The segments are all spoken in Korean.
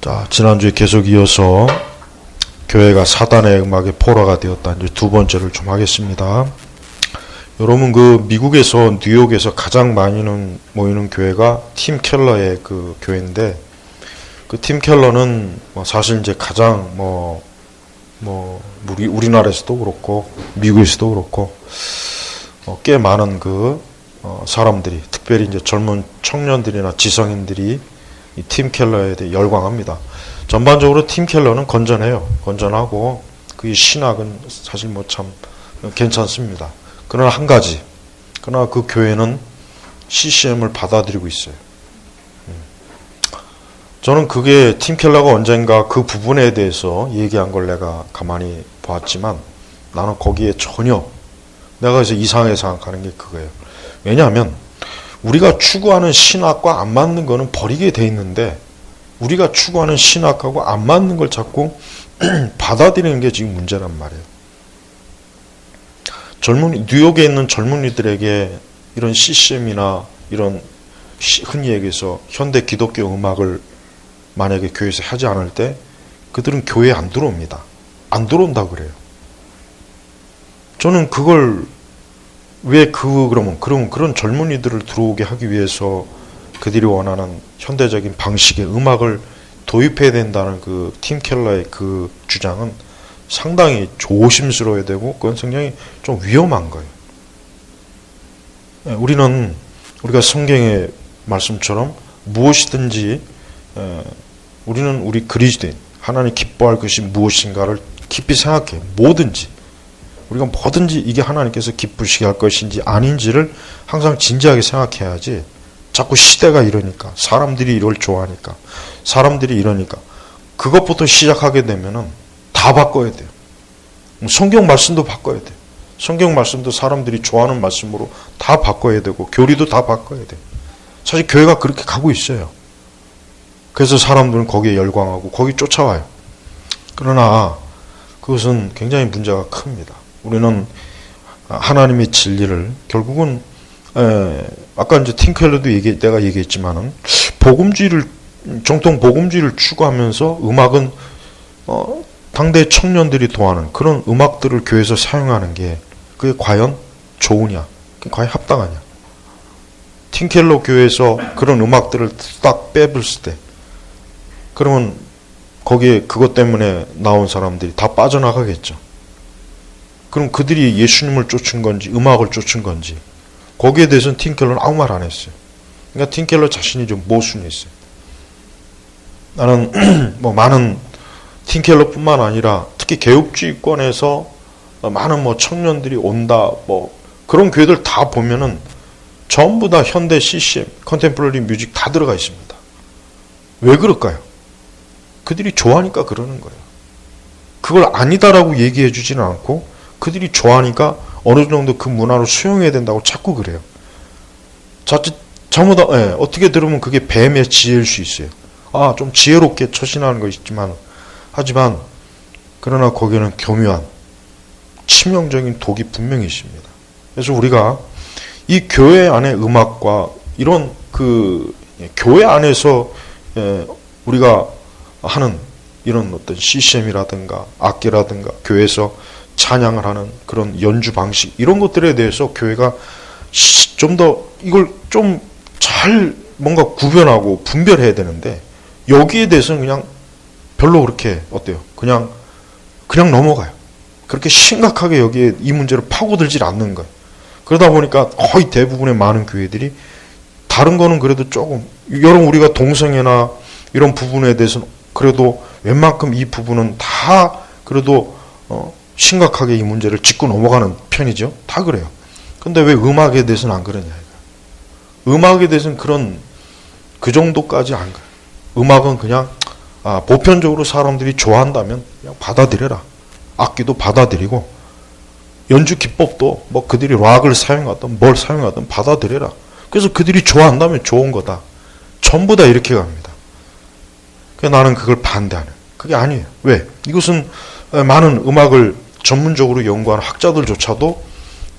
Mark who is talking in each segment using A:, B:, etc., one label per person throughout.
A: 자, 지난주에 계속 이어서 교회가 사단의 음악의 포로가 되었다. 이제 두 번째를 좀 하겠습니다. 여러분 그 미국에서 뉴욕에서 가장 많이는 모이는 교회가 팀 켈러의 그 교회인데 그 팀 켈러는 뭐 사실 이제 가장 뭐뭐 우리 우리나라에서도 그렇고 미국에서도 그렇고 어, 꽤 많은 그 어, 사람들이 특별히 이제 젊은 청년들이나 지성인들이 이 팀 켈러에 대해 열광합니다. 전반적으로 팀 켈러는 건전해요. 건전하고 그 신학은 사실 뭐 참 괜찮습니다. 그러나 한 가지, 그러나 그 교회는 CCM을 받아들이고 있어요. 음. 저는 그게 팀 켈러가 언젠가 그 부분에 대해서 얘기한 걸 내가 가만히 보았지만 나는 거기에 전혀 내가 그래서 이상하게 생각하는 게 그거예요. 왜냐하면 우리가 추구하는 신학과 안 맞는 거는 버리게 돼 있는데 우리가 추구하는 신학하고 안 맞는 걸 자꾸 받아들이는 게 지금 문제란 말이에요. 젊은 뉴욕에 있는 젊은이들에게 이런 CCM이나 이런 시- 흔히 얘기해서 현대 기독교 음악을 만약에 교회에서 하지 않을 때 그들은 교회에 안 들어옵니다. 안 들어온다 그래요. 저는 그걸 왜 그 그러면 그럼 그런 젊은이들을 들어오게 하기 위해서 그들이 원하는 현대적인 방식의 음악을 도입해야 된다는 그 팀 켈러의 그 주장은 상당히 조심스러워야 되고 그건 굉장히 좀 위험한 거예요. 예, 우리는 우리가 성경의 말씀처럼 무엇이든지 에, 우리는 우리 그리스도인 하나님 기뻐할 것이 무엇인가를 깊이 생각해 뭐든지 우리가 뭐든지 이게 하나님께서 기쁘시게 할 것인지 아닌지를 항상 진지하게 생각해야지 자꾸 시대가 이러니까 사람들이 이걸 좋아하니까 사람들이 이러니까 그것부터 시작하게 되면은 다 바꿔야 돼요. 성경 말씀도 바꿔야 돼요. 성경 말씀도 사람들이 좋아하는 말씀으로 다 바꿔야 되고 교리도 다 바꿔야 돼요. 사실 교회가 그렇게 가고 있어요. 그래서 사람들은 거기에 열광하고 거기 쫓아와요. 그러나 그것은 굉장히 문제가 큽니다. 우리는 하나님의 진리를 결국은 에, 아까 이제 팅켈러도 얘기 내가 얘기했지만은 복음주의를 정통 복음주의를 추구하면서 음악은 어, 당대 청년들이 도하는 그런 음악들을 교회에서 사용하는 게 그게 과연 좋으냐? 그게 과연 합당하냐? 팅켈러 교회에서 그런 음악들을 딱 빼버렸을 때 그러면 거기에 그것 때문에 나온 사람들이 다 빠져나가겠죠. 그럼 그들이 예수님을 쫓은 건지 음악을 쫓은 건지 거기에 대해서는 팅켈러는 아무 말 안 했어요. 그러니까 팅켈러 자신이 좀 모순했어요. 나는 뭐 많은 팅켈러뿐만 아니라 특히 개혁주의권에서 많은 뭐 청년들이 온다 뭐 그런 교회들 다 보면은 전부 다 현대 CCM, 컨템포러리 뮤직 다 들어가 있습니다. 왜 그럴까요? 그들이 좋아하니까 그러는 거예요. 그걸 아니다라고 얘기해 주지는 않고 그들이 좋아하니까 어느 정도 그 문화를 수용해야 된다고 자꾸 그래요. 자칫 잘못 예, 어떻게 들으면 그게 뱀의 지혜일 수 있어요. 아, 좀 지혜롭게 처신하는 거 있지만 하지만 그러나 거기는 교묘한 치명적인 독이 분명히 있습니다. 그래서 우리가 이 교회 안의 음악과 이런 그 예, 교회 안에서 예, 우리가 하는 이런 어떤 CCM이라든가 악기라든가 교회에서 찬양을 하는 그런 연주 방식 이런 것들에 대해서 교회가 좀 더 이걸 좀 잘 뭔가 구별하고 분별해야 되는데 여기에 대해서는 그냥 별로 그렇게 어때요? 그냥 그냥 넘어가요. 그렇게 심각하게 여기에 이 문제를 파고들질 않는 거예요. 그러다 보니까 거의 대부분의 많은 교회들이 다른 거는 그래도 조금 여러분 우리가 동성애나 이런 부분에 대해서는 그래도 웬만큼 이 부분은 다 그래도 어, 심각하게 이 문제를 짚고 넘어가는 편이죠. 다 그래요. 근데 왜 음악에 대해서는 안 그러냐. 음악에 대해서는 그런 그 정도까지 안 그래요. 음악은 그냥 아, 보편적으로 사람들이 좋아한다면 그냥 받아들여라. 악기도 받아들이고 연주 기법도 뭐 그들이 락을 사용하든 뭘 사용하든 받아들여라. 그래서 그들이 좋아한다면 좋은 거다. 전부 다 이렇게 갑니다. 나는 그걸 반대하는. 그게 아니에요. 왜? 이것은 많은 음악을 전문적으로 연구하는 학자들조차도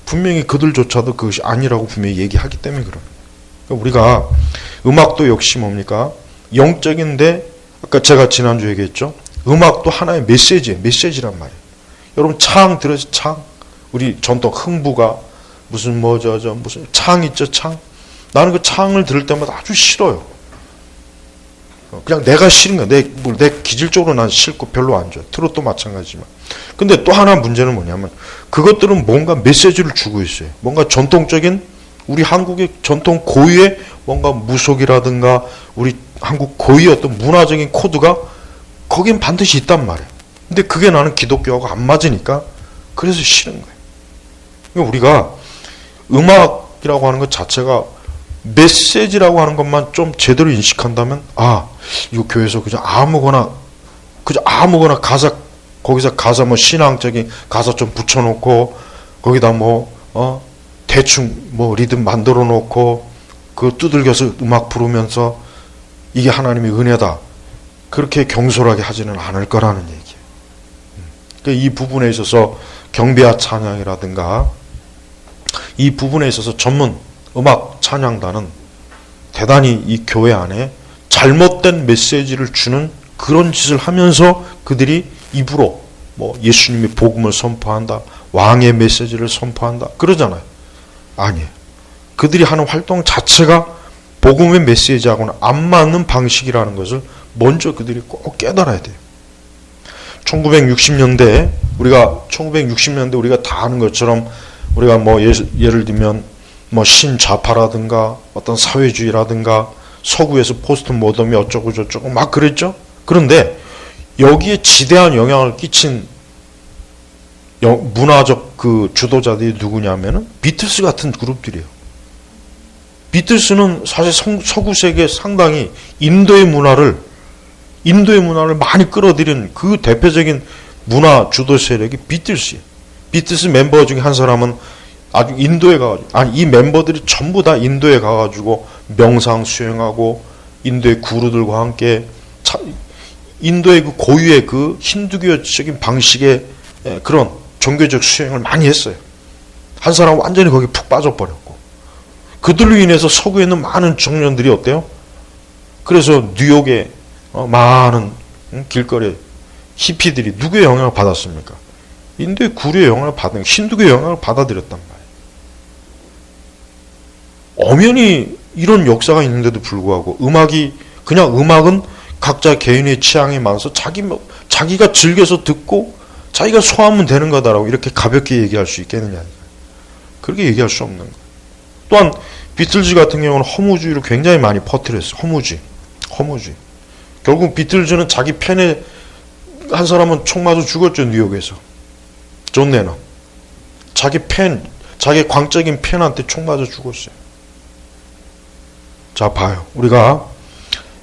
A: 분명히 그들조차도 그것이 아니라고 분명히 얘기하기 때문에 그런. 그러니까 우리가 음악도 역시 뭡니까? 영적인데 아까 제가 지난주 얘기했죠. 음악도 하나의 메시지예요. 메시지란 말이에요. 여러분 창 들으세요. 창. 우리 전통 흥부가 무슨 뭐저 저 무슨 창 있죠 창. 나는 그 창을 들을 때마다 아주 싫어요. 어, 그냥 내가 싫은 거야. 내, 뭐, 내 기질적으로 난 싫고 별로 안 좋아. 트롯도 마찬가지지만. 근데 또 하나 문제는 뭐냐면 그것들은 뭔가 메시지를 주고 있어요. 뭔가 전통적인 우리 한국의 전통 고유의 뭔가 무속이라든가 우리 한국 고유의 어떤 문화적인 코드가 거긴 반드시 있단 말이에요. 근데 그게 나는 기독교하고 안 맞으니까 그래서 싫은 거예요. 그러니까 우리가 음악이라고 하는 것 자체가 메시지라고 하는 것만 좀 제대로 인식한다면 아 이거 교회에서 그냥 아무거나 그저 아무거나 가사 거기서 가사 뭐 신앙적인 가사 좀 붙여놓고 거기다 뭐 어? 대충 뭐 리듬 만들어 놓고 그 두들겨서 음악 부르면서 이게 하나님의 은혜다. 그렇게 경솔하게 하지는 않을 거라는 얘기예요. 그러니까 이 부분에 있어서 경배와 찬양이라든가 이 부분에 있어서 전문 음악 찬양단은 대단히 이 교회 안에 잘못된 메시지를 주는 그런 짓을 하면서 그들이 입으로 뭐 예수님의 복음을 선포한다, 왕의 메시지를 선포한다 그러잖아요. 아니에요. 그들이 하는 활동 자체가 복음의 메시지하고는 안 맞는 방식이라는 것을 먼저 그들이 꼭 깨달아야 돼요. 1960년대 우리가 1960년대 우리가 다 아는 것처럼 우리가 뭐 예, 예를 들면 뭐 신자파라든가 어떤 사회주의라든가 서구에서 포스트 모덤이 어쩌고 저쩌고 막 그랬죠. 그런데 여기에 지대한 영향을 끼친 영- 문화적 그 주도자들이 누구냐면은 비틀스 같은 그룹들이에요. 비틀스는 사실 성- 서구 세계 상당히 인도의 문화를 인도의 문화를 많이 끌어들인 그 대표적인 문화 주도 세력이 비틀스예요. 비틀스 멤버 중에 한 사람은 아주 인도에 가 아니 이 멤버들이 전부 다 인도에 가가지고 명상 수행하고 인도의 구루들과 함께 차- 인도의 그 고유의 그 힌두교적인 방식의 예, 그런 종교적 수행을 많이 했어요. 한 사람 완전히 거기 푹 빠져버렸고 그들로 인해서 서구에 있는 많은 청년들이 어때요? 그래서 뉴욕에 어, 많은 응, 길거리 히피들이 누구의 영향을 받았습니까? 인도의 구류의 영향을 받은 힌두교의 영향을 받아들였단 말이에요. 엄연히 이런 역사가 있는데도 불구하고 음악이 그냥 음악은 각자 개인의 취향에 맞아서 자기 뭐- 자기가 즐겨서 듣고 자기가 소화하면 되는 거다라고 이렇게 가볍게 얘기할 수 있겠느냐? 그렇게 얘기할 수 없는 거예요. 또한 비틀즈 같은 경우는 허무주의를 굉장히 많이 퍼뜨렸어요. 허무주의, 허무주의. 결국 비틀즈는 자기 팬에 한 사람은 총 맞아 죽었죠 뉴욕에서. 존 레넌. 자기 팬, 자기 광적인 팬한테 총 맞아 죽었어요. 자 봐요. 우리가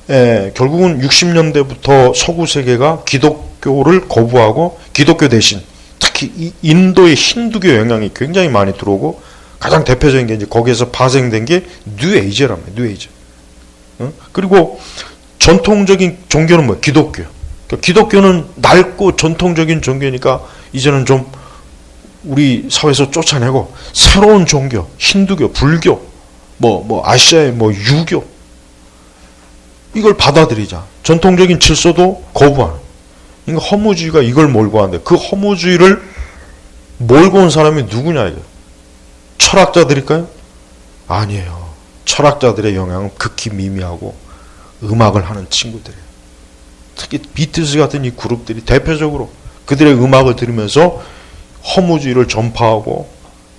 A: 에, 결국은 60년대부터 서구 세계가 기독교를 거부하고 기독교 대신 특히 이 인도의 힌두교 영향이 굉장히 많이 들어오고 가장 대표적인 게 이제 거기에서 파생된 게 말이에요. 뉴에이지. 응? 그리고 전통적인 종교는 뭐예요? 기독교. 그러니까 기독교는 낡고 전통적인 종교니까 이제는 좀 우리 사회에서 쫓아내고 새로운 종교, 힌두교, 불교, 뭐뭐 아시아의 뭐 유교 이걸 받아들이자. 전통적인 질서도 거부하는. 그러니까 허무주의가 이걸 몰고 왔는데 그 허무주의를 몰고 온 사람이 누구냐 이거. 철학자들일까요? 아니에요. 철학자들의 영향은 극히 미미하고 음악을 하는 친구들이에요. 특히 비틀스 같은 이 그룹들이 대표적으로 그들의 음악을 들으면서 허무주의를 전파하고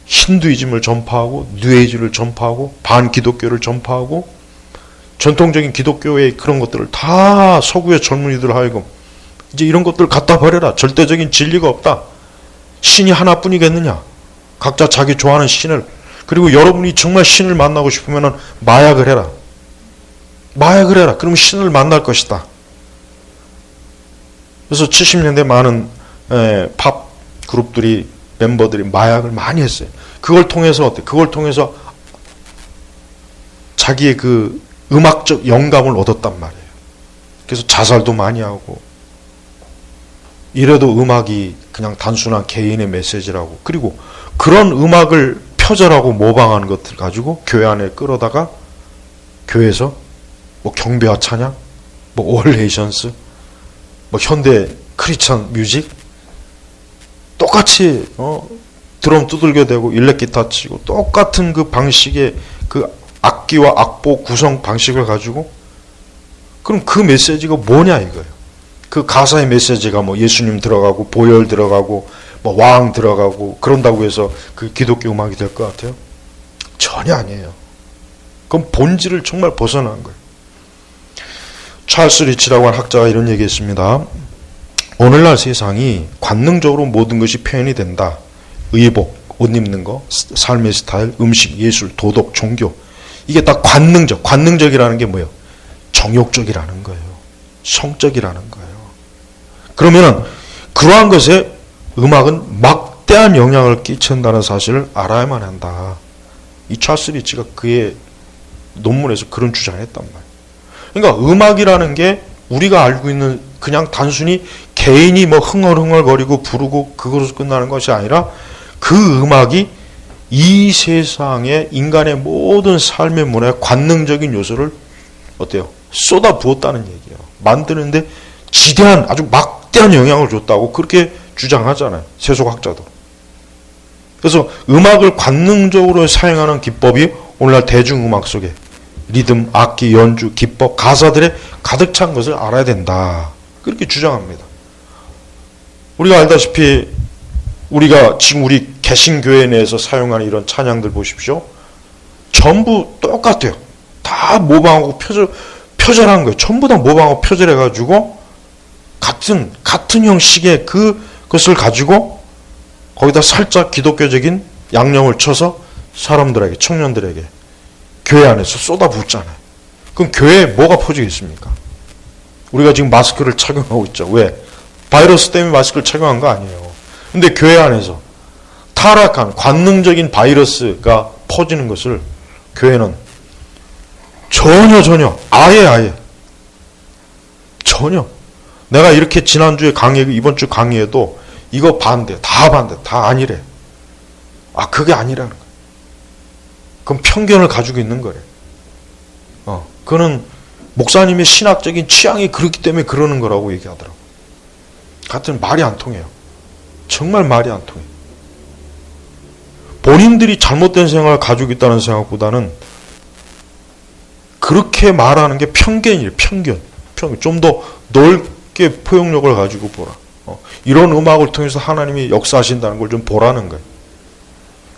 A: 힌두이즘을 전파하고 뉴에이지를 전파하고 반기독교를 전파하고 전통적인 기독교의 그런 것들을 다 서구의 젊은이들 하여금 이제 이런 것들 갖다 버려라. 절대적인 진리가 없다. 신이 하나뿐이겠느냐? 각자 자기 좋아하는 신을 그리고 여러분이 정말 신을 만나고 싶으면은 마약을 해라. 마약을 해라. 그러면 신을 만날 것이다. 그래서 70년대 많은 에, 팝 그룹들이 멤버들이 마약을 많이 했어요. 그걸 통해서 어때? 그걸 통해서 자기의 그 음악적 영감을 얻었단 말이에요. 그래서 자살도 많이 하고 이래도 음악이 그냥 단순한 개인의 메시지라고 그리고 그런 음악을 표절하고 모방하는 것들 가지고 교회 안에 끌어다가 교회에서 뭐 경배와 찬양 뭐 오얼레이션스, 뭐 현대 크리스천 뮤직 똑같이 어 드럼 두들겨 대고 일렉 기타 치고 똑같은 그 방식의 그 악기와 악보 구성 방식을 가지고 그럼 그 메시지가 뭐냐 이거예요. 그 가사의 메시지가 뭐 예수님 들어가고 보혈 들어가고 뭐 왕 들어가고 그런다고 해서 그 기독교 음악이 될 것 같아요? 전혀 아니에요. 그건 본질을 정말 벗어난 거예요. 찰스 리치라고 하는 학자가 이런 얘기했습니다. 오늘날 세상이 관능적으로 모든 것이 표현이 된다. 의복, 옷 입는 거, 삶의 스타일, 음식, 예술, 도덕, 종교. 이게 다 관능적. 관능적이라는 게 뭐예요? 정욕적이라는 거예요. 성적이라는 거예요. 그러면은 그러한 것에 음악은 막대한 영향을 끼친다는 사실을 알아야만 한다. 이 찰스 리치가 그의 논문에서 그런 주장을 했단 말이에요. 그러니까 음악이라는 게 우리가 알고 있는 그냥 단순히 개인이 뭐 흥얼흥얼거리고 부르고 그것으로 끝나는 것이 아니라 그 음악이 이 세상의 인간의 모든 삶의 문화에 관능적인 요소를 어때요? 쏟아 부었다는 얘기예요. 만드는데 지대한 아주 막대한 영향을 줬다고 그렇게 주장하잖아요. 세속학자도. 그래서 음악을 관능적으로 사용하는 기법이 오늘날 대중음악 속에 리듬, 악기, 연주, 기법, 가사들에 가득 찬 것을 알아야 된다. 그렇게 주장합니다. 우리가 알다시피 우리가 지금 우리 개신교회 내에서 사용하는 이런 찬양들 보십시오. 전부 똑같아요. 다 모방하고 표절, 표절한 거예요. 전부 다 모방하고 표절해가지고 같은, 같은 형식의 그, 것을 가지고 거기다 살짝 기독교적인 양념을 쳐서 사람들에게, 청년들에게 교회 안에서 쏟아붓잖아요. 그럼 교회에 뭐가 퍼지겠습니까? 우리가 지금 마스크를 착용하고 있죠. 왜? 바이러스 때문에 마스크를 착용한 거 아니에요. 근데 교회 안에서 타락한 관능적인 바이러스가 퍼지는 것을 교회는 전혀 전혀 아예 아예 전혀. 내가 이렇게 지난주에 강의 이번 주 강의에도 이거 반대 다 반대 다 아니래. 아 그게 아니라는 거야. 그럼 편견을 가지고 있는 거래. 어 그는 목사님의 신학적인 취향이 그렇기 때문에 그러는 거라고 얘기하더라고. 같은 말이 안 통해요. 정말 말이 안 통해 본인들이 잘못된 생각을 가지고 있다는 생각보다는 그렇게 말하는 게 편견이에요. 편견. 편견. 좀 더 넓게 포용력을 가지고 보라. 어, 이런 음악을 통해서 하나님이 역사하신다는 걸 좀 보라는 거예요.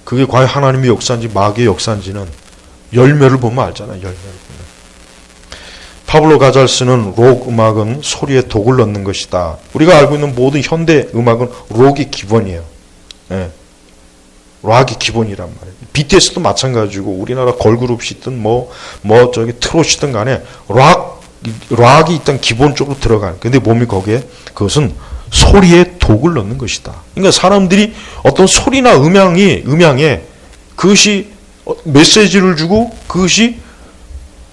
A: 그게 과연 하나님의 역사인지 마귀의 역사인지는 열매를 보면 알잖아요. 열매를 보면. 파블로 가잘스는 록 음악은 소리에 독을 넣는 것이다. 우리가 알고 있는 모든 현대 음악은 록이 기본이에요. 예. 락이 기본이란 말이에요. BTS도 마찬가지고 우리나라 걸그룹이든 뭐, 뭐 저기 트롯이든 간에 락, 락이 일단 기본적으로 들어가는. 근데 몸이 거기에 그것은 소리에 독을 넣는 것이다. 그러니까 사람들이 어떤 소리나 음향이, 음향에 그것이 메시지를 주고 그것이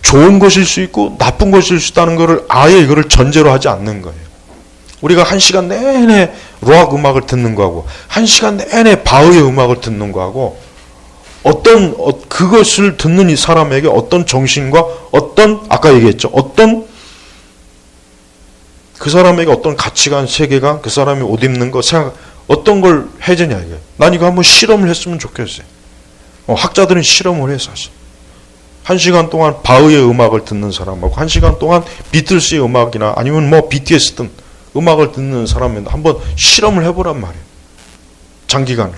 A: 좋은 것일 수 있고 나쁜 것일 수 있다는 것을 아예 이거를 전제로 하지 않는 거예요. 우리가 한 시간 내내 락 음악을 듣는 거하고 한 시간 내내 바흐의 음악을 듣는 거하고 어떤 어, 그것을 듣는 이 사람에게 어떤 정신과 어떤 아까 얘기했죠. 어떤 그 사람에게 어떤 가치관 세계관 그 사람이 옷 입는 거 생각 어떤 걸 해주냐 이게. 난 이거 한번 실험을 했으면 좋겠어요. 어, 학자들은 실험을 해 사실. 한 시간 동안 바흐의 음악을 듣는 사람하고 한 시간 동안 비틀스의 음악이나 아니면 뭐 BTS든 음악을 듣는 사람은 한번 실험을 해보란 말이에요. 장기간.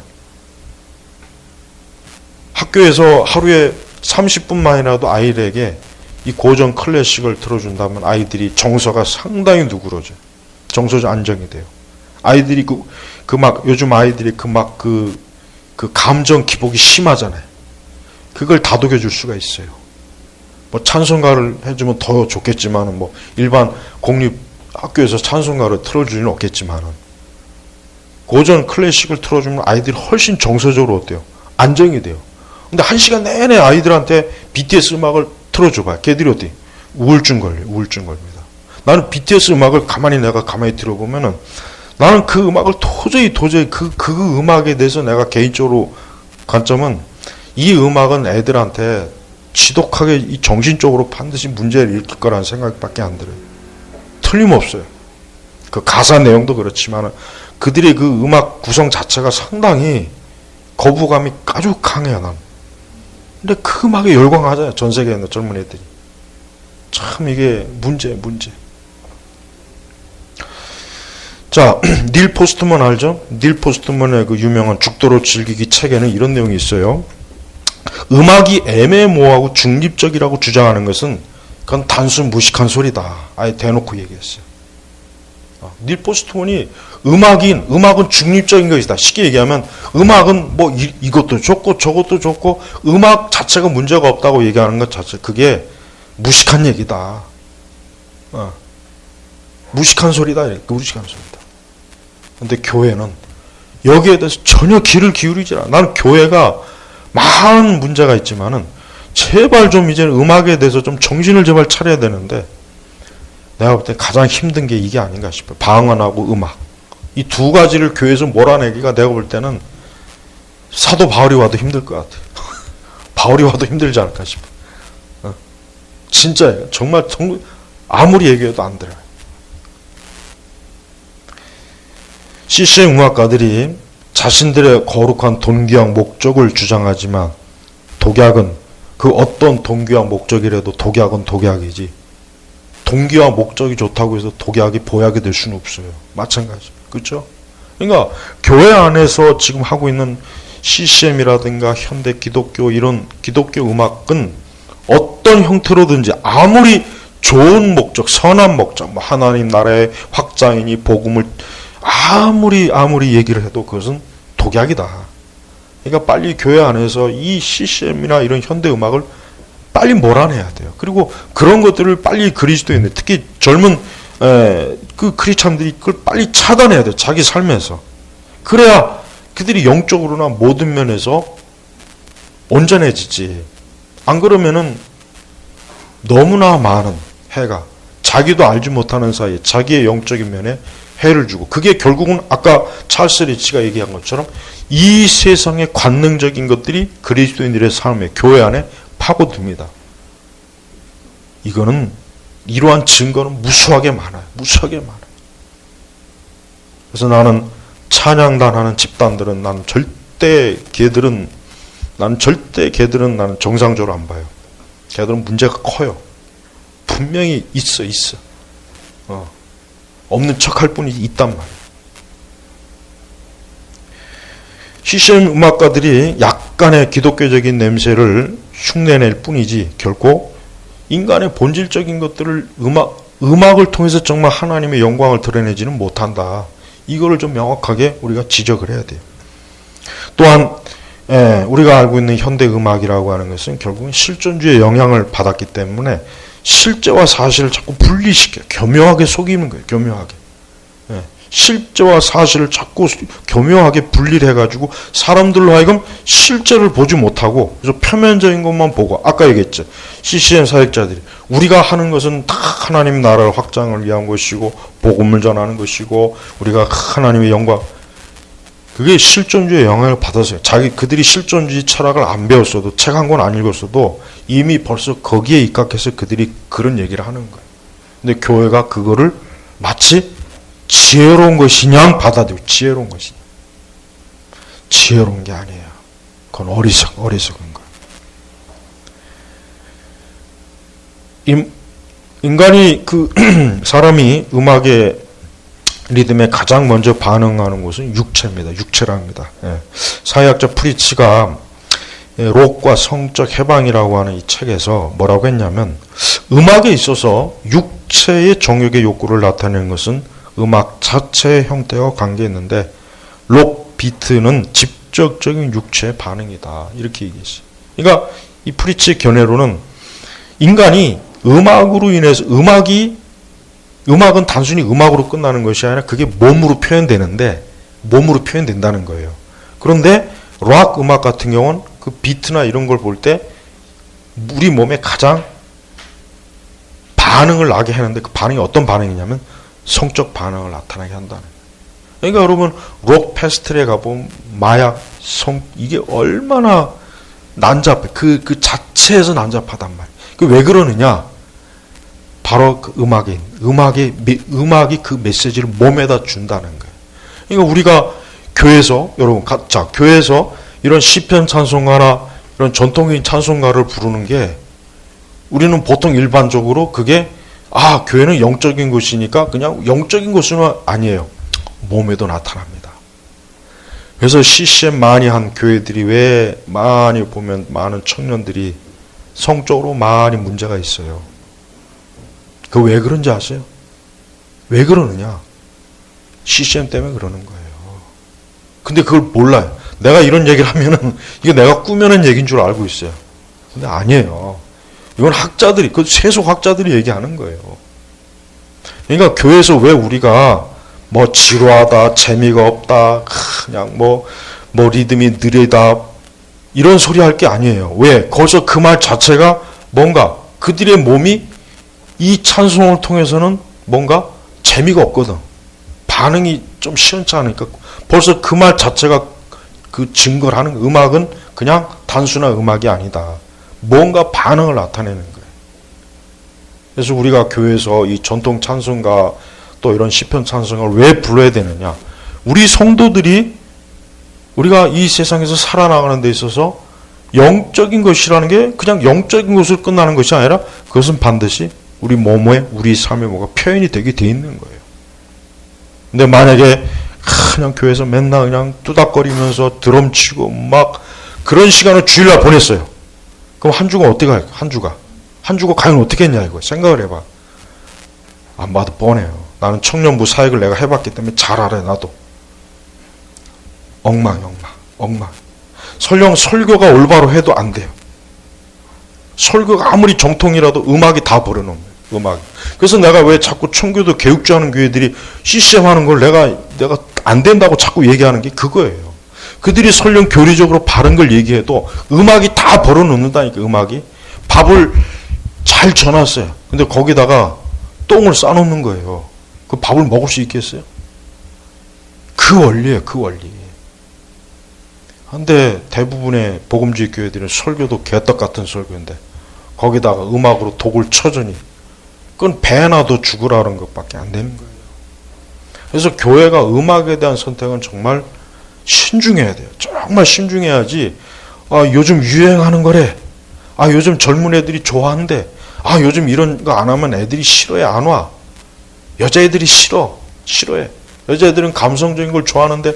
A: 학교에서 하루에 30분만이라도 아이들에게 이 고전 클래식을 들어준다면 아이들이 정서가 상당히 누그러져. 정서적 안정이 돼요. 아이들이 그, 그 막, 요즘 아이들이 그 막 그, 그 감정 기복이 심하잖아요. 그걸 다독여 줄 수가 있어요. 뭐 찬송가를 해주면 더 좋겠지만은 뭐 일반 공립 학교에서 찬송가를 틀어주지는 없겠지만은 고전 클래식을 틀어주면 아이들이 훨씬 정서적으로 어때요? 안정이 돼요. 근데 한 시간 내내 아이들한테 BTS 음악을 틀어줘봐요. 걔들이 어때? 우울증 걸려, 우울증 걸립니다. 나는 BTS 음악을 가만히 내가 가만히 들어보면은 나는 그 음악을 도저히 도저히 그, 그 음악에 대해서 내가 개인적으로 관점은 이 음악은 애들한테 지독하게 이 정신적으로 반드시 문제를 일으킬 거라는 생각밖에 안 들어요. 틀림없어요. 그 가사 내용도 그렇지만 그들의 그 음악 구성 자체가 상당히 거부감이 아주 강해요, 난. 근데 그 음악에 열광하잖아요, 전 세계에 있는 젊은 애들이. 참 이게 문제, 문제. 자, 닐 포스트먼 알죠? 닐 포스트먼의 그 유명한 죽도록 즐기기 책에는 이런 내용이 있어요. 음악이 애매모호하고 중립적이라고 주장하는 것은 그건 단순 무식한 소리다. 아예 대놓고 얘기했어요. 어, 닐 포스트먼이 음악인, 음악은 중립적인 것이다. 쉽게 얘기하면 음악은 뭐 이, 이것도 좋고 저것도 좋고 음악 자체가 문제가 없다고 얘기하는 것 자체 그게 무식한 얘기다. 어. 무식한 소리다. 이렇게 무식한 소리다. 근데 교회는 여기에 대해서 전혀 귀를 기울이지 않아. 나는 교회가 많은 문제가 있지만은 제발 좀 이제 음악에 대해서 좀 정신을 제발 차려야 되는데 내가 볼 때 가장 힘든 게 이게 아닌가 싶어요. 방언하고 음악. 이 두 가지를 교회에서 몰아내기가 내가 볼 때는 사도 바울이 와도 힘들 것 같아요. 바울이 와도 힘들지 않을까 싶어. 어. 진짜예요. 정말 정말 아무리 얘기해도 안 들어요. CCM 음악가들이 자신들의 거룩한 동기학 목적을 주장하지만 독약은 그 어떤 동기학 목적이라도 독약은 독약이지 동기와 목적이 좋다고 해서 독약이 보약이 될 수는 없어요. 마찬가지. 그렇죠? 그러니까 교회 안에서 지금 하고 있는 CCM이라든가 현대 기독교 이런 기독교 음악은 어떤 형태로든지 아무리 좋은 목적, 선한 목적, 뭐 하나님 나라의 확장이니 복음을 아무리 아무리 얘기를 해도 그것은 독약이다. 그러니까 빨리 교회 안에서 이 CCM이나 이런 현대 음악을 빨리 몰아내야 돼요. 그리고 그런 것들을 빨리 그리스도인들, 특히 젊은 에, 그 크리스찬들이 그걸 빨리 차단해야 돼요. 자기 삶에서. 그래야 그들이 영적으로나 모든 면에서 온전해지지. 안 그러면은 너무나 많은 해가 자기도 알지 못하는 사이에 자기의 영적인 면에 해를 주고 그게 결국은 아까 찰스 리치가 얘기한 것처럼 이 세상의 관능적인 것들이 그리스도인들의 삶에 교회 안에 파고듭니다. 이거는 이러한 증거는 무수하게 많아요. 무수하게 많아요. 그래서 나는 찬양단 하는 집단들은 난 절대 걔들은 난 절대 걔들은 나는 정상적으로 안 봐요. 걔들은 문제가 커요. 분명히 있어 있어. 어. 없는 척할 뿐이 있단 말이에요. CCM 음악가들이 약간의 기독교적인 냄새를 흉내낼 뿐이지 결코 인간의 본질적인 것들을 음악 음악을 통해서 정말 하나님의 영광을 드러내지는 못한다. 이거를 좀 명확하게 우리가 지적을 해야 돼요. 또한 예, 우리가 알고 있는 현대 음악이라고 하는 것은 결국은 실존주의 영향을 받았기 때문에 실제와 사실을 자꾸 분리시켜 교묘하게 속이는 거예요. 교묘하게. 예, 실제와 사실을 자꾸 교묘하게 분리를 해가지고 사람들로 하여금 실제를 보지 못하고 그래서 표면적인 것만 보고 아까 얘기했죠. CCM 사역자들이 우리가 하는 것은 다 하나님 나라를 확장을 위한 것이고 복음을 전하는 것이고 우리가 하나님의 영광 그게 실존주의 영향을 받았어요. 자기 그들이 실존주의 철학을 안 배웠어도 책 한 권 안 읽었어도 이미 벌써 거기에 입각해서 그들이 그런 얘기를 하는 거예요. 근데 교회가 그거를 마치 지혜로운 것이냐 받아들이고 지혜로운 것이냐. 지혜로운 게 아니에요. 그건 어리석 어리석은 거예요. 인간이 그 사람이 음악의 리듬에 가장 먼저 반응하는 것은 육체입니다. 육체랍니다. 예. 사회학자 프리츠가 록과 성적 해방이라고 하는 이 책에서 뭐라고 했냐면 음악에 있어서 육체의 정욕의 욕구를 나타내는 것은 음악 자체의 형태와 관계 있는데 록 비트는 직접적인 육체의 반응이다. 이렇게 얘기했어요. 그러니까 이 프리츠의 견해로는 인간이 음악으로 인해서 음악이 음악은 단순히 음악으로 끝나는 것이 아니라 그게 몸으로 표현되는데 몸으로 표현된다는 거예요. 그런데 락 음악 같은 경우는 그 비트나 이런 걸 볼 때 우리 몸에 가장 반응을 나게 하는데 그 반응이 어떤 반응이냐면 성적 반응을 나타나게 한다는 거예요. 그러니까 여러분 록 페스트에 가보면 마약, 성 이게 얼마나 난잡해. 그, 그 자체에서 난잡하단 말이에요. 그 왜 그러느냐? 바로 그 음악의 메- 음악이 그 메시지를 몸에다 준다는 거예요. 그러니까 우리가 교회에서 여러분 가- 자 교회에서 이런 시편 찬송가나 이런 전통적인 찬송가를 부르는 게 우리는 보통 일반적으로 그게 아 교회는 영적인 곳이니까 그냥 영적인 곳은 아니에요. 몸에도 나타납니다. 그래서 CCM 많이 한 교회들이 왜 많이 보면 많은 청년들이 성적으로 많이 문제가 있어요. 그 왜 그런지 아세요? 왜 그러느냐? CCM 때문에 그러는 거예요. 근데 그걸 몰라요. 내가 이런 얘기를 하면은 이게 내가 꾸며낸 얘기인 줄 알고 있어요. 근데 아니에요. 이건 학자들이, 그 세속 학자들이 얘기하는 거예요. 그러니까 교회에서 왜 우리가 뭐 지루하다, 재미가 없다, 그냥 뭐, 뭐 리듬이 느리다, 이런 소리 할 게 아니에요. 왜? 거기서 그 말 자체가 뭔가 그들의 몸이 이 찬송을 통해서는 뭔가 재미가 없거든. 반응이 좀 시원찮으니까 벌써 그 말 자체가 그 증거를 하는. 음악은 그냥 단순한 음악이 아니다. 뭔가 반응을 나타내는 거예요. 그래서 우리가 교회에서 이 전통 찬송가 또 이런 시편 찬송을 왜 불러야 되느냐? 우리 성도들이 우리가 이 세상에서 살아나가는 데 있어서 영적인 것이라는 게 그냥 영적인 것으로 끝나는 것이 아니라 그것은 반드시 우리 몸에 우리 삶에 뭐가 표현이 되게 돼 있는 거예요. 근데 만약에 그냥 교회에서 맨날 그냥 뚜닥거리면서 드럼 치고 막 그런 시간을 주일날 보냈어요. 그럼 한 주가 어떻게 할까? 한 주가. 한 주가 과연 어떻게 했냐 이거 생각을 해봐. 안 봐도 뻔해요. 나는 청년부 사역을 내가 해봤기 때문에 잘 알아요 나도. 엉망 엉망 엉망. 설령 설교가 올바로 해도 안 돼요. 설교가 아무리 정통이라도 음악이 다 버려놓는 거예요. 음악. 그래서 내가 왜 자꾸 청교도 개육자하는 교회들이 CCM 하는 걸 내가 내가 안 된다고 자꾸 얘기하는 게 그거예요. 그들이 설령 교리적으로 바른 걸 얘기해도 음악이 다 벌어놓는다니까 음악이 밥을 잘 전놨어요. 근데 거기다가 똥을 싸놓는 거예요. 그 밥을 먹을 수 있겠어요? 그 원리예요, 그 원리. 근데 대부분의 복음주의 교회들은 설교도 개떡 같은 설교인데 거기다가 음악으로 독을 쳐주니 그건 배나도 죽으라는 것밖에 안 되는 거예요. 그래서 교회가 음악에 대한 선택은 정말 신중해야 돼요. 정말 신중해야지. 아, 요즘 유행하는 거래. 아, 요즘 젊은 애들이 좋아한대. 아, 요즘 이런 거 안 하면 애들이 싫어해, 안 와. 여자애들이 싫어. 싫어해. 여자애들은 감성적인 걸 좋아하는데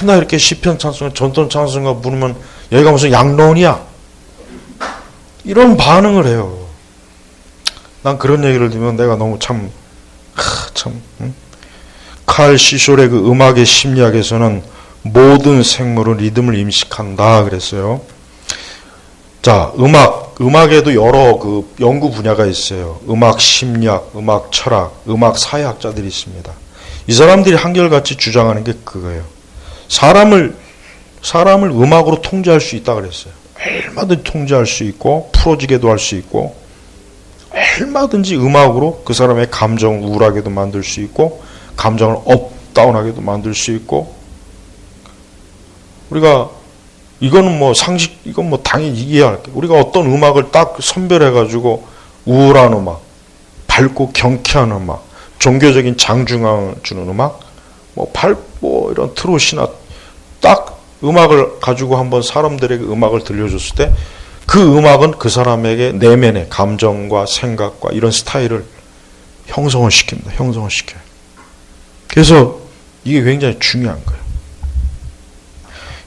A: 맨날 이렇게 시편 찬송, 전통 찬송가 부르면 여기가 무슨 양론이야. 이런 반응을 해요. 난 그런 얘기를 들으면 내가 너무 참, 하, 참, 응? 칼 시쇼의 그 음악의 심리학에서는 모든 생물은 리듬을 임식한다 그랬어요. 자, 음악, 음악에도 여러 그 연구 분야가 있어요. 음악 심리학, 음악 철학, 음악 사회학자들이 있습니다. 이 사람들이 한결같이 주장하는 게 그거예요. 사람을 사람을 음악으로 통제할 수 있다 그랬어요. 얼마든지 통제할 수 있고 풀어지게도 할 수 있고 얼마든지 음악으로 그 사람의 감정을 우울하게도 만들 수 있고 감정을 업다운하게도 만들 수 있고 우리가 이거는 뭐 상식 이건 뭐 당연히 이해할 게. 우리가 어떤 음악을 딱 선별해 가지고 우울한 음악, 밝고 경쾌한 음악, 종교적인 장중함을 주는 음악, 뭐 밝고 이런 트롯이나 딱 음악을 가지고 한번 사람들에게 음악을 들려줬을 때 그 음악은 그 사람에게 내면의 감정과 생각과 이런 스타일을 형성을 시킵니다. 형성을 시켜요. 그래서 이게 굉장히 중요한 거예요.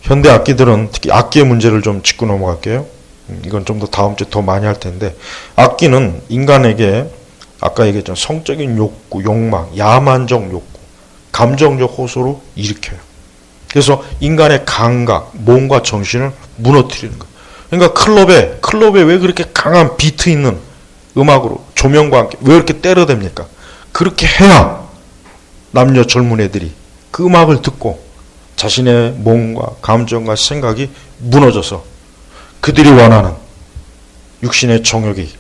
A: 현대 악기들은 특히 악기의 문제를 좀 짚고 넘어갈게요. 음, 이건 좀 더 다음 주에 더 많이 할 텐데 악기는 인간에게 아까 얘기했잖아요. 성적인 욕구, 욕망, 야만적 욕구, 감정적 호소로 일으켜요. 그래서 인간의 감각, 몸과 정신을 무너뜨리는 거예요. 그러니까 클럽에 클럽에 왜 그렇게 강한 비트 있는 음악으로 조명과 함께 왜 이렇게 때려댑니까? 그렇게 해야 남녀 젊은 애들이 그 음악을 듣고 자신의 몸과 감정과 생각이 무너져서 그들이 원하는 육신의 정욕이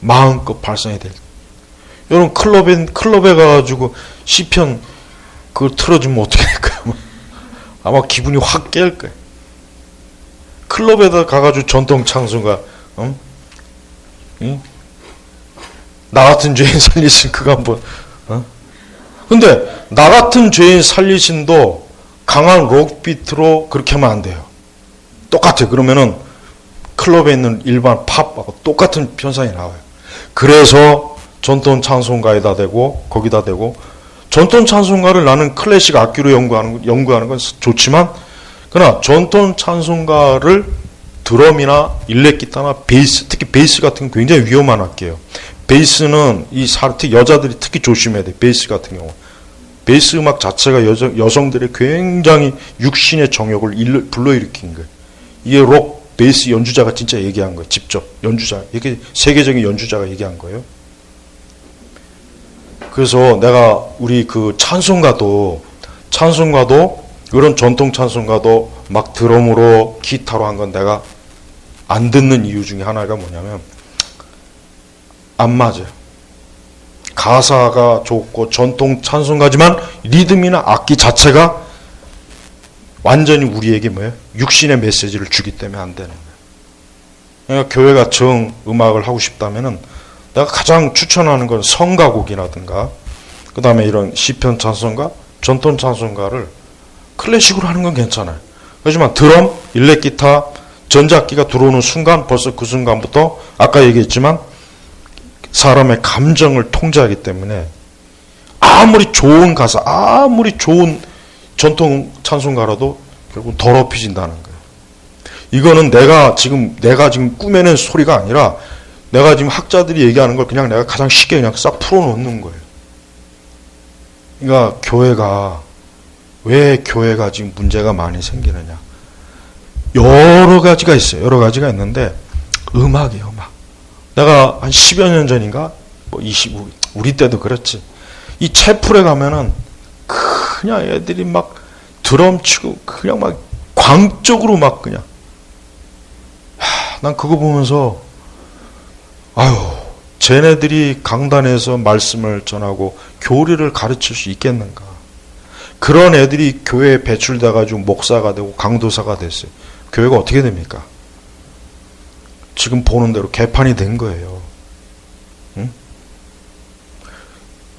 A: 마음껏 발산이 될. 여러분 클럽에 클럽에 가가지고 시편 그걸 틀어주면 어떻게? 아마 기분이 확 깰 거예요. 클럽에다 가가지고 전통 찬송가, 응? 응? 나 같은 죄인 살리신 그가 한번 어? 근데 나 같은 죄인 살리신도 강한 록 비트로 그렇게 하면 안 돼요. 똑같아요. 그러면은 클럽에 있는 일반 팝하고 똑같은 현상이 나와요. 그래서 전통 찬송가에다 대고 거기다 대고 전통 찬송가를 나는 클래식 악기로 연구하는 연구하는 건 좋지만 그러나 전통 찬송가를 드럼이나 일렉 기타나 베이스 특히 베이스 같은 건 굉장히 위험한 악기예요. 베이스는 이 사르트 여자들이 특히 조심해야 돼. 베이스 같은 경우. 베이스 음악 자체가 여성, 여성들의 굉장히 육신의 정욕을 일러, 불러일으킨 거예요. 이게 록 베이스 연주자가 진짜 얘기한 거예요. 직접 연주자 이게 세계적인 연주자가 얘기한 거예요. 그래서 내가 우리 그 찬송가도 찬송가도 이런 전통 찬송가도 막 드럼으로 기타로 한 건 내가 안 듣는 이유 중에 하나가 뭐냐면 안 맞아요. 가사가 좋고 전통 찬송가지만 리듬이나 악기 자체가 완전히 우리에게 뭐예요? 육신의 메시지를 주기 때문에 안 되는 거예요. 그러니까 교회가 정 음악을 하고 싶다면은 내가 가장 추천하는 건 성가곡이라든가 그 다음에 이런 시편 찬송가, 전통 찬송가를 클래식으로 하는 건 괜찮아요. 하지만 드럼, 일렉 기타, 전자악기가 들어오는 순간 벌써 그 순간부터 아까 얘기했지만 사람의 감정을 통제하기 때문에 아무리 좋은 가사, 아무리 좋은 전통 찬송가라도 결국 더럽혀진다는 거예요. 이거는 내가 지금 내가 지금 꾸며낸 소리가 아니라 내가 지금 학자들이 얘기하는 걸 그냥 내가 가장 쉽게 그냥 싹 풀어놓는 거예요. 그러니까 교회가 왜 교회가 지금 문제가 많이 생기느냐? 여러 가지가 있어요. 여러 가지가 있는데 음악이에요, 음악. 내가 한 10여 년 전인가 뭐 20, 우리 때도 그렇지. 이 채플에 가면은 그냥 애들이 막 드럼 치고 그냥 막 광적으로 막 그냥 하, 난 그거 보면서 아유 쟤네들이 강단에서 말씀을 전하고 교리를 가르칠 수 있겠는가? 그런 애들이 교회에 배출돼 가지고 목사가 되고 강도사가 됐어요. 교회가 어떻게 됩니까? 지금 보는 대로 개판이 된 거예요. 응?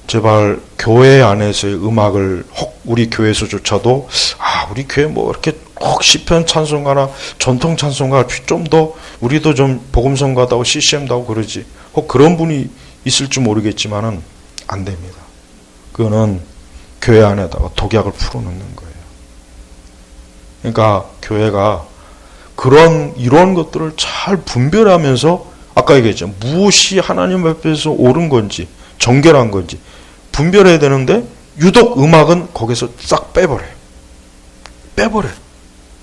A: 제발 교회 안에서의 음악을 혹 우리 교회에서조차도 아 우리 교회 뭐 이렇게 혹 시편 찬송가나 전통 찬송가 좀더 우리도 좀 CCM도 하고 그러지 혹 그런 분이 있을지 모르겠지만은 안 됩니다. 그거는 교회 안에다가 독약을 풀어놓는 거예요. 그러니까 교회가 그런 이런 것들을 잘 분별하면서 아까 얘기했죠 무엇이 하나님 앞에서 옳은 건지 정결한 건지 분별해야 되는데 유독 음악은 거기서 싹 빼버려요. 빼버려요.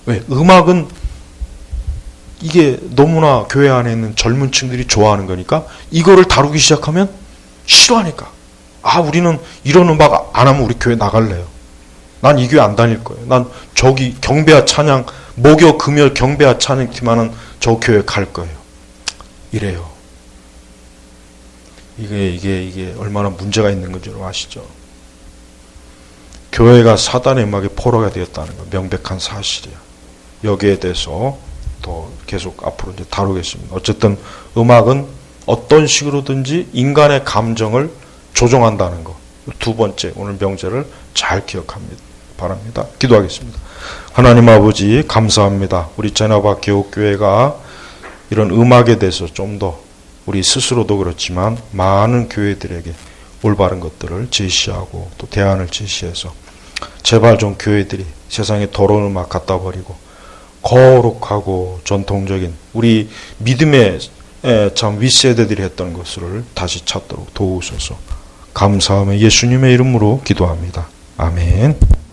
A: 왜? 음악은 이게 너무나 교회 안에 있는 젊은 층들이 좋아하는 거니까 이거를 다루기 시작하면 싫어하니까. 아, 우리는 이런 음악 안 하면 우리 교회 나갈래요. 난 이 교회 안 다닐 거예요. 난 저기 경배와 찬양, 목요, 금요 경배와 찬양 팀 하는 저 교회 갈 거예요. 이래요. 이게 이게 이게 얼마나 문제가 있는 건지 아시죠? 교회가 사단의 음악의 포로가 되었다는 거 명백한 사실이야. 여기에 대해서 더 계속 앞으로 이제 다루겠습니다. 어쨌든 음악은 어떤 식으로든지 인간의 감정을 조종한다는 거. 두 번째 오늘 명제를 잘 기억합니다. 바랍니다. 기도하겠습니다. 하나님 아버지 감사합니다. 우리 제나바 교육교회가 이런 음악에 대해서 좀 더 우리 스스로도 그렇지만 많은 교회들에게 올바른 것들을 제시하고 또 대안을 제시해서 제발 좀 교회들이 세상에 더러운 음악 갖다 버리고 거룩하고 전통적인 우리 믿음의 참 윗세대들이 했던 것을 다시 찾도록 도우소서 감사하며 예수님의 이름으로 기도합니다. 아멘.